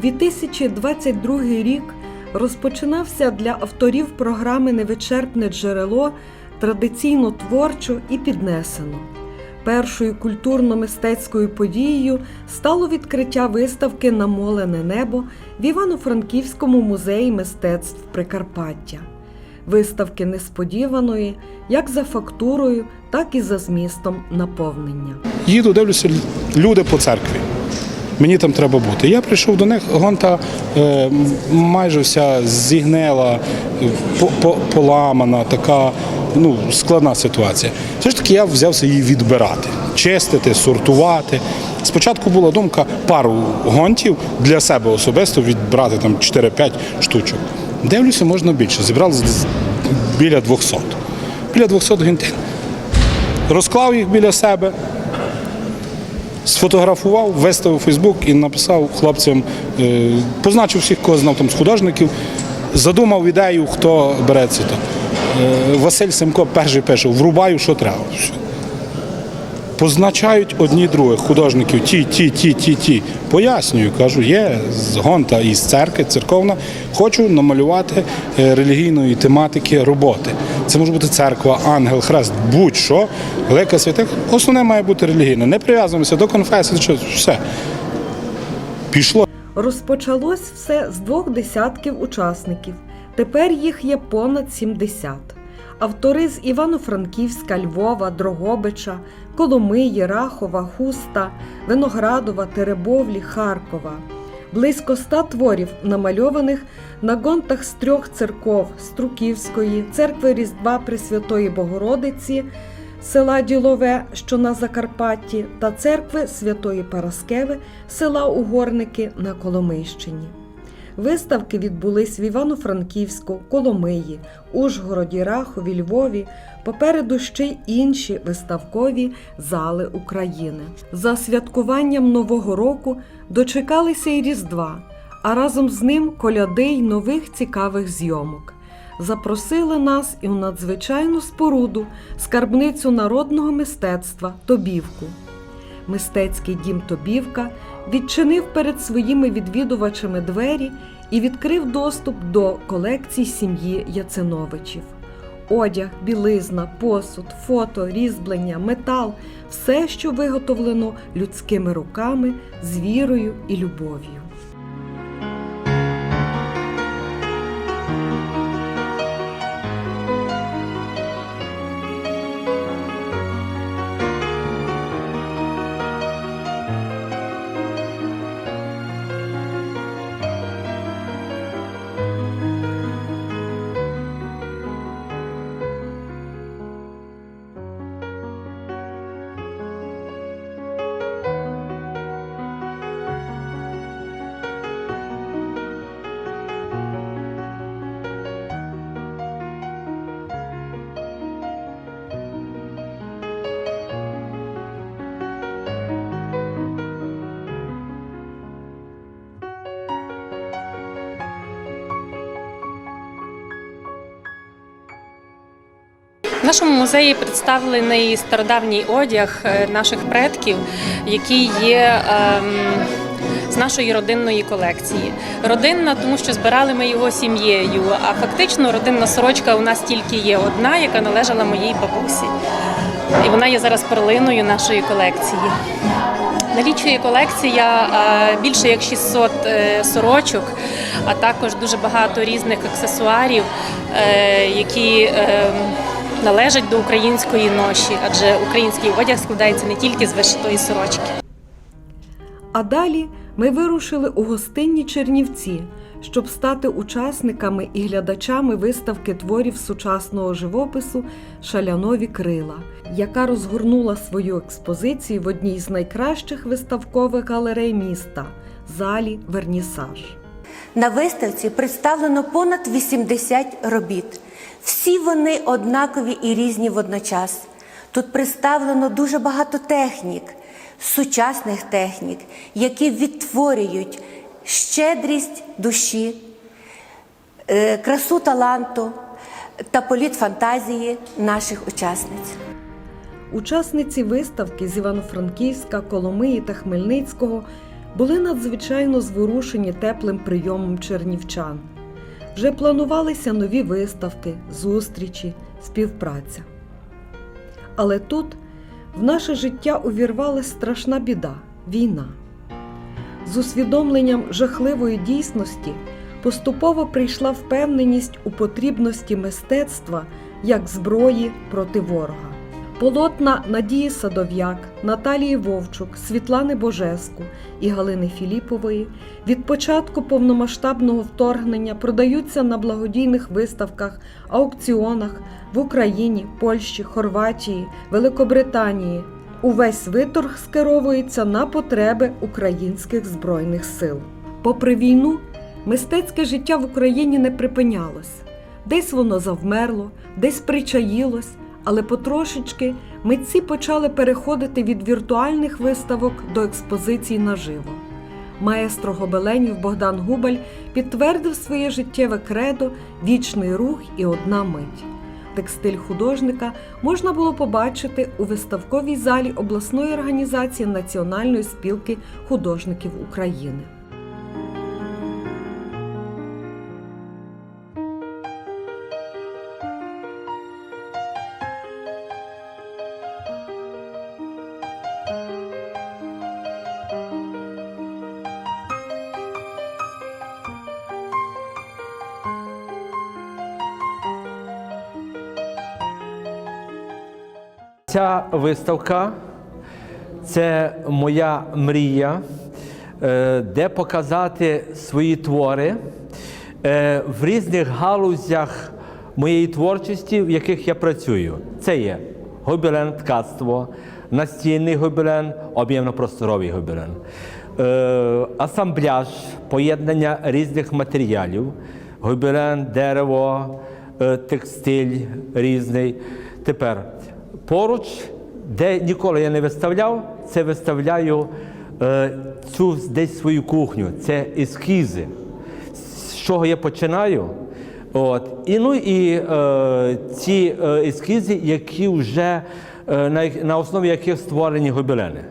2022 рік розпочинався для авторів програми Невичерпне джерело традиційно творчо і піднесено. Першою культурно-мистецькою подією стало відкриття виставки Намолене небо в Івано-Франківському музеї мистецтв Прикарпаття. Виставки несподіваної як за фактурою, так і за змістом наповнення. Їду, дивлюся, люди по церкві. Мені там треба бути. Я прийшов до них, гонта е, майже вся зігнела, по- по- поламана, така ну, складна ситуація. Все ж таки я взявся її відбирати, чистити, сортувати. Спочатку була думка пару гонтів для себе особисто відбрати там 4-5 штучок. Дивлюся, можна більше. Зібрали біля 200. Біля 200 гентин. Розклав їх біля себе, сфотографував, виставив у Фейсбук і написав хлопцям, е, позначив всіх, кого знав там з художників, задумав ідею, хто береться то. Е, Василь Семко перший пише, врубаю, що треба. Позначають одні других художників, ті, ті, ті, ті, ті. Пояснюю, кажу, є з гонта із церкви, церковна. Хочу намалювати е, релігійної тематики роботи. Це може бути церква, ангел, хрест, будь-що, велика святих. Основне має бути релігійне. Не прив'язуємося до конфесії, що все. Пішло. Розпочалось все з двох десятків учасників. Тепер їх є понад 70. Автори з Івано-Франківська, Львова, Дрогобича, Коломиї, Рахова, Хуста, Виноградова, Теребовлі, Харкова. Близько ста творів, намальованих на гонтах з трьох церков Струківської, церкви Різдва Пресвятої Богородиці, села Ділове, що на Закарпатті, та церкви Святої Параскеви, села Угорники на Коломийщині. Виставки відбулись в Івано-Франківську, Коломиї, Ужгороді, Рахові, Львові. Попереду ще й інші виставкові зали України. За святкуванням Нового року дочекалися й Різдва, а разом з ним коляди й нових цікавих зйомок. Запросили нас і в надзвичайну споруду, скарбницю народного мистецтва Тобівку. Мистецький дім Тобівка відчинив перед своїми відвідувачами двері і відкрив доступ до колекцій сім'ї Яциновичів. Одяг, білизна, посуд, фото, різьблення, метал все, що виготовлено людськими руками з вірою і любов'ю. Нашому музеї представлений стародавній одяг е, наших предків, який є ем, з нашої родинної колекції. Родинна, тому що збирали ми його сім'єю, а фактично родинна сорочка у нас тільки є одна, яка належала моїй бабусі. І вона є зараз перлиною нашої колекції. Налічує колекція е, більше як 600 е, сорочок, а також дуже багато різних аксесуарів, які е, належать до української ноші, адже український одяг складається не тільки з вишитої сорочки. А далі ми вирушили у гостинні Чернівці, щоб стати учасниками і глядачами виставки творів сучасного живопису Шалянові крила, яка розгорнула свою експозицію в одній з найкращих виставкових галерей міста залі Вернісаж. На виставці представлено понад 80 робіт. Всі вони однакові і різні водночас. Тут представлено дуже багато технік, сучасних технік, які відтворюють щедрість душі, е, красу таланту та політ фантазії наших учасниць. Учасниці виставки з Івано-Франківська, Коломиї та Хмельницького були надзвичайно зворушені теплим прийомом чернівчан. Вже планувалися нові виставки, зустрічі, співпраця. Але тут в наше життя увірвалась страшна біда війна. З усвідомленням жахливої дійсності поступово прийшла впевненість у потрібності мистецтва як зброї проти ворога. Полотна Надії Садов'як, Наталії Вовчук, Світлани Божеску і Галини Філіпової від початку повномасштабного вторгнення продаються на благодійних виставках, аукціонах в Україні, Польщі, Хорватії, Великобританії. Увесь виторг скеровується на потреби українських збройних сил. Попри війну, мистецьке життя в Україні не припинялось. Десь воно завмерло, десь причаїлось, але потрошечки митці почали переходити від віртуальних виставок до експозицій наживо. Маестро гобеленів Богдан Губаль підтвердив своє життєве кредо вічний рух і одна мить. Текстиль художника можна було побачити у виставковій залі обласної організації Національної спілки художників України. Ця виставка це моя мрія, е, де показати свої твори е, в різних галузях моєї творчості, в яких я працюю. Це є гобелен ткацтво, настільний гобелен, об'ємно-просторовий гобелен, е, асамбляж, поєднання різних матеріалів, гобелен, дерево, текстиль різний. Тепер поруч, де ніколи я не виставляв, це виставляю е, цю десь свою кухню. Це ескізи. З чого я починаю? От. І, ну, і е, ці е, ескізи, які вже е, на, на основі яких створені гобелени.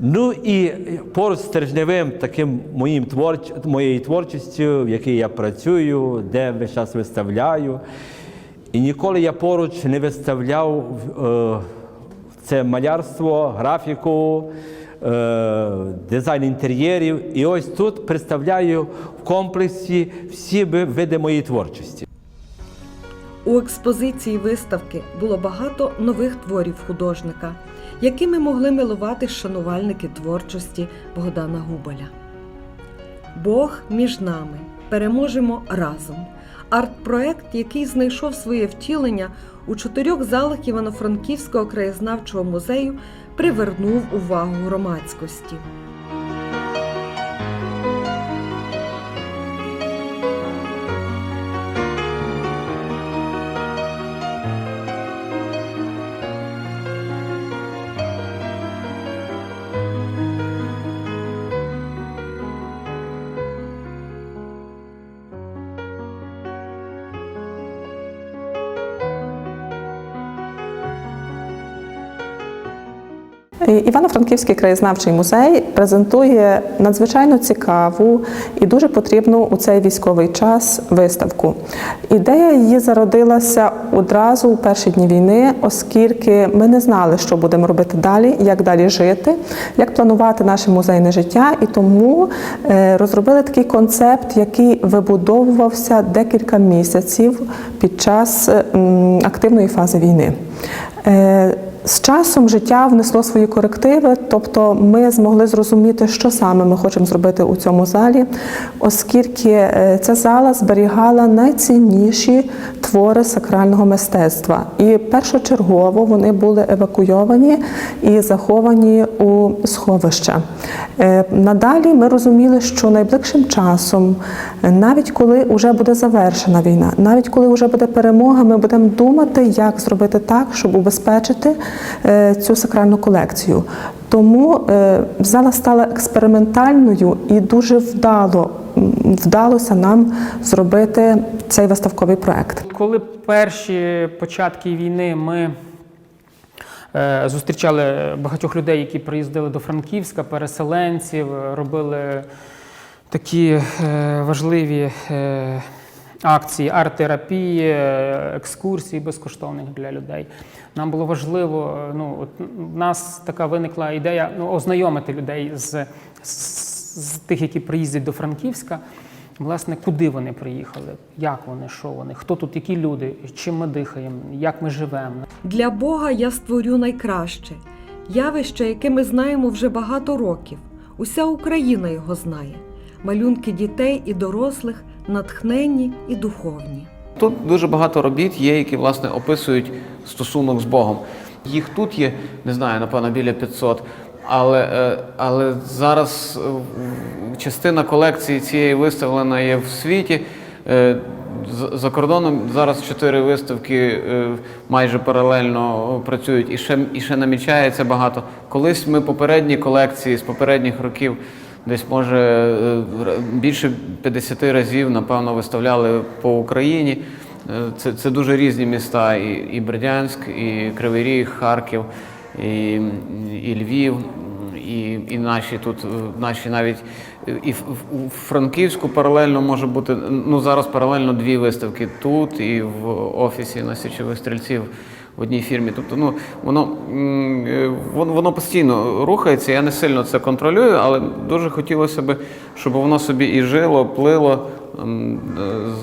Ну і поруч з тижневим таким моїм творч... моєю творчістю, в якій я працюю, де весь час виставляю. І ніколи я поруч не виставляв е, це малярство, графіку, е, дизайн інтер'єрів. І ось тут представляю в комплексі всі види моєї творчості. У експозиції виставки було багато нових творів художника, якими могли милувати шанувальники творчості Богдана Губаля. Бог між нами переможемо разом. Арт-проект, який знайшов своє втілення у чотирьох залах Івано-Франківського краєзнавчого музею, привернув увагу громадськості. Івано-Франківський краєзнавчий музей презентує надзвичайно цікаву і дуже потрібну у цей військовий час виставку. Ідея її зародилася одразу у перші дні війни, оскільки ми не знали, що будемо робити далі, як далі жити, як планувати наше музейне життя, і тому е, розробили такий концепт, який вибудовувався декілька місяців під час е, активної фази війни. З часом життя внесло свої корективи, тобто ми змогли зрозуміти, що саме ми хочемо зробити у цьому залі, оскільки е, ця зала зберігала найцінніші твори сакрального мистецтва. І першочергово вони були евакуйовані і заховані у сховища. Е, Надалі ми розуміли, що найближчим часом, е, навіть коли вже буде завершена війна, навіть коли вже буде перемога, ми будемо думати, як зробити так, щоб убезпечити цю сакральну колекцію. Тому е, зала стала експериментальною і дуже вдало вдалося нам зробити цей виставковий проект. Коли перші початки війни ми е, зустрічали багатьох людей, які приїздили до Франківська, переселенців, е, робили такі е, важливі е, акції арт-терапії, е, екскурсії безкоштовних для людей. Нам було важливо, е, ну, от в нас така виникла ідея ну, ознайомити людей з, з, з тих, які приїздять до Франківська. Власне, куди вони приїхали, як вони, що вони, хто тут, які люди, чим ми дихаємо, як ми живемо. Для Бога я створю найкраще явище, яке ми знаємо вже багато років. Уся Україна його знає. Малюнки дітей і дорослих натхненні і духовні. Тут дуже багато робіт є, які власне описують стосунок з Богом. Їх тут є, не знаю, напевно, біля 500. Але, е, але зараз е, частина колекції цієї виставлена є в світі. Е, За кордоном зараз чотири виставки майже паралельно працюють і ще, і ще намічається багато. Колись ми попередні колекції з попередніх років десь може е, більше 50 разів, напевно, виставляли по Україні. Е, Це, це дуже різні міста: і, і Бердянськ, і Кривий Ріг, Харків, і, і Львів, і, і наші тут, е, наші навіть і в, Франківську паралельно може бути. Ну зараз паралельно дві виставки тут і в офісі на січових стрільців в одній фірмі. Тобто, ну воно, е, воно, постійно рухається. Я не сильно це контролюю, але дуже хотілося б, щоб воно собі і жило, плило. Е,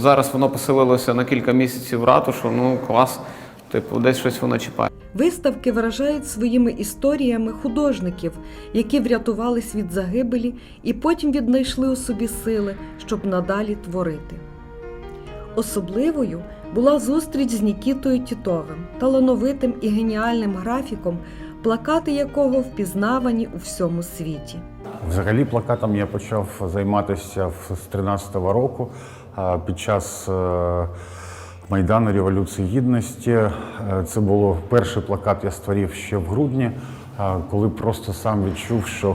Зараз воно поселилося на кілька місяців в ратушу. Ну клас, типу, десь щось воно чіпає. Виставки вражають своїми історіями художників, які врятувались від загибелі і потім віднайшли у собі сили, щоб надалі творити. Особливою була зустріч з Нікітою Тітовим, талановитим і геніальним графіком, плакати якого впізнавані у всьому світі. Взагалі плакатом я почав займатися з 13-го року під час е, Майдану Революції Гідності. Е, Це було перший плакат, я створив ще в грудні, коли просто сам відчув, що е,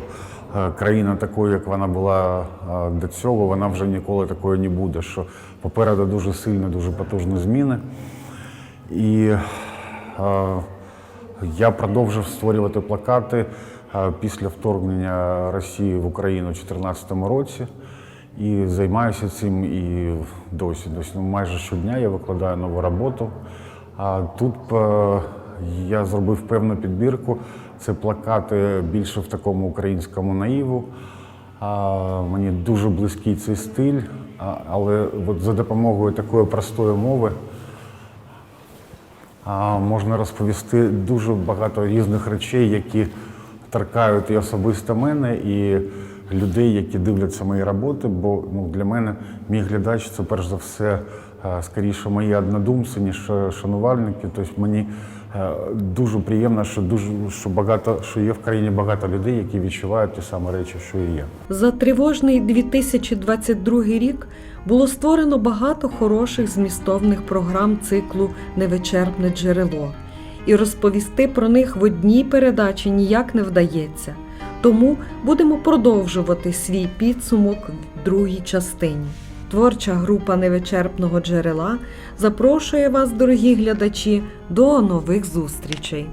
країна такою, як вона була е, до цього, вона вже ніколи такою не буде. Що попереду дуже сильні, дуже потужні зміни. І е, я продовжив створювати плакати е, після вторгнення Росії в Україну у 2014 році. І займаюся цим і досі. досі. Ну, майже щодня я викладаю нову роботу. А тут е, я зробив певну підбірку. Це плакати більше в такому українському наїву. А, мені дуже близький цей стиль, а, але от за допомогою такої простої мови а, можна розповісти дуже багато різних речей, які торкають і особисто мене, і людей, які дивляться мої роботи. Бо ну, для мене мій глядач це перш за все скоріше мої однодумці, ніж шанувальники. Тобто мені дуже приємно, що дуже що багато що є в країні багато людей, які відчувають ті самі речі, що і я. За тривожний 2022 рік було створено багато хороших змістовних програм циклу Невичерпне джерело. І розповісти про них в одній передачі ніяк не вдається. Тому будемо продовжувати свій підсумок в другій частині. Творча група невичерпного джерела запрошує вас, дорогі глядачі, до нових зустрічей.